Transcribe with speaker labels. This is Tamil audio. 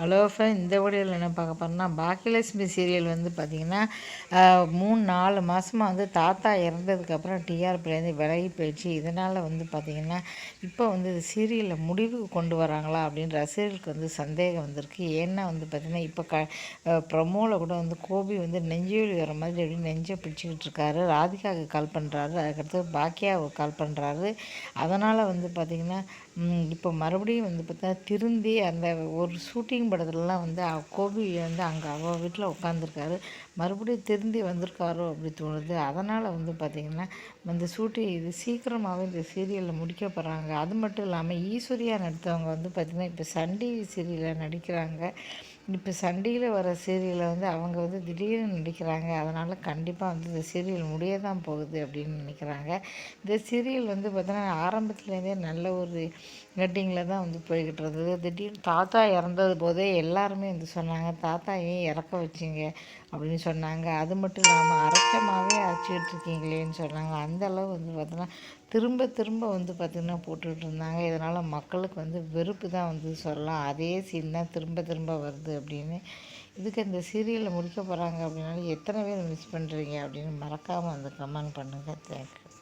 Speaker 1: ஹலோ ஃப்ரெண்ட் இந்த வீடியோவில் என்ன பார்க்க போகிறோம்னா பாக்கியலட்சுமி சீரியல் வந்து பார்த்திங்கன்னா மூணு நாலு மாதமாக வந்து தாத்தா இறந்ததுக்கப்புறம் டிஆர்பிலேருந்து விலகி போயிடுச்சு. இதனால் வந்து பார்த்திங்கன்னா இப்போ வந்து இது சீரியலில் முடிவுக்கு கொண்டு வராங்களா அப்படின்னு ரசிகர்களுக்கு வந்து சந்தேகம் வந்திருக்கு. ஏன்னா வந்து பார்த்திங்கன்னா இப்போ க ப்ரமோவில் கூட வந்து கோபி வந்து நெஞ்சொலி வர மாதிரி எப்படி நெஞ்சை பிடிச்சிக்கிட்டு இருக்காரு. ராதிகாவுக்கு கால் பண்ணுறாரு அதுக்கடுத்து பாக்கியாவுக்கு கால் பண்ணுறாரு அதனால் வந்து பார்த்திங்கன்னா இப்போ மறுபடியும் வந்து பார்த்தா திருந்தி அந்த ஒரு ஷூட்டிங் படத்துலலாம் வந்து கோபி வந்து அங்கே அவள் வீட்டில் உட்காந்துருக்காரு மறுபடியும் திருந்தி வந்திருக்காரோ அப்படி தோணுது. அதனால் வந்து பார்த்திங்கன்னா இந்த சூட்டி இது சீக்கிரமாகவே இந்த சீரியலில் முடிக்க போகிறாங்க அது மட்டும் இல்லாமல் ஈஸ்வரியாக நடித்தவங்க வந்து பார்த்திங்கன்னா இப்போ சன் டிவி சீரியலில் நடிக்கிறாங்க. இப்போ சண்டியில் வர சீரியலில் வந்து அவங்க வந்து திடீர்னு நடிக்கிறாங்க. அதனால் கண்டிப்பாக வந்து இந்த சீரியல் முடிய தான் போகுது அப்படின்னு நினைக்கிறாங்க. இந்த சீரியல் வந்து பார்த்தோன்னா ஆரம்பத்துலேருந்தே நல்ல ஒரு கட்டிங்கில் தான் வந்து போய்கிட்டு இருந்தது. திடீர்னு தாத்தா இறந்தது போதே எல்லாருமே வந்து சொன்னாங்க தாத்தா ஏன் இறக்க வச்சிங்க? அப்படின்னு சொன்னாங்க. அது மட்டும் இல்லாமல் அரைச்சமாகவே அரைச்சிக்கிட்டு இருக்கீங்களேன்னு சொன்னாங்க. அந்தளவு வந்து பார்த்தோன்னா திரும்ப திரும்ப வந்து பார்த்திங்கன்னா போட்டுக்கிட்டு இருந்தாங்க. இதனால் மக்களுக்கு வந்து வெறுப்பு தான் வந்து சொல்லலாம். அதே சீன் தான் திரும்ப திரும்ப வருது அப்படின்னு. இதுக்கு இந்த சீரியலில் முடிக்க போகிறாங்க அப்படின்னாலும் எத்தனை பேர் மிஸ் பண்ணுறீங்க அப்படின்னு மறக்காமல் வந்து கமெண்ட் பண்ணுங்கள் தேங்க்யூ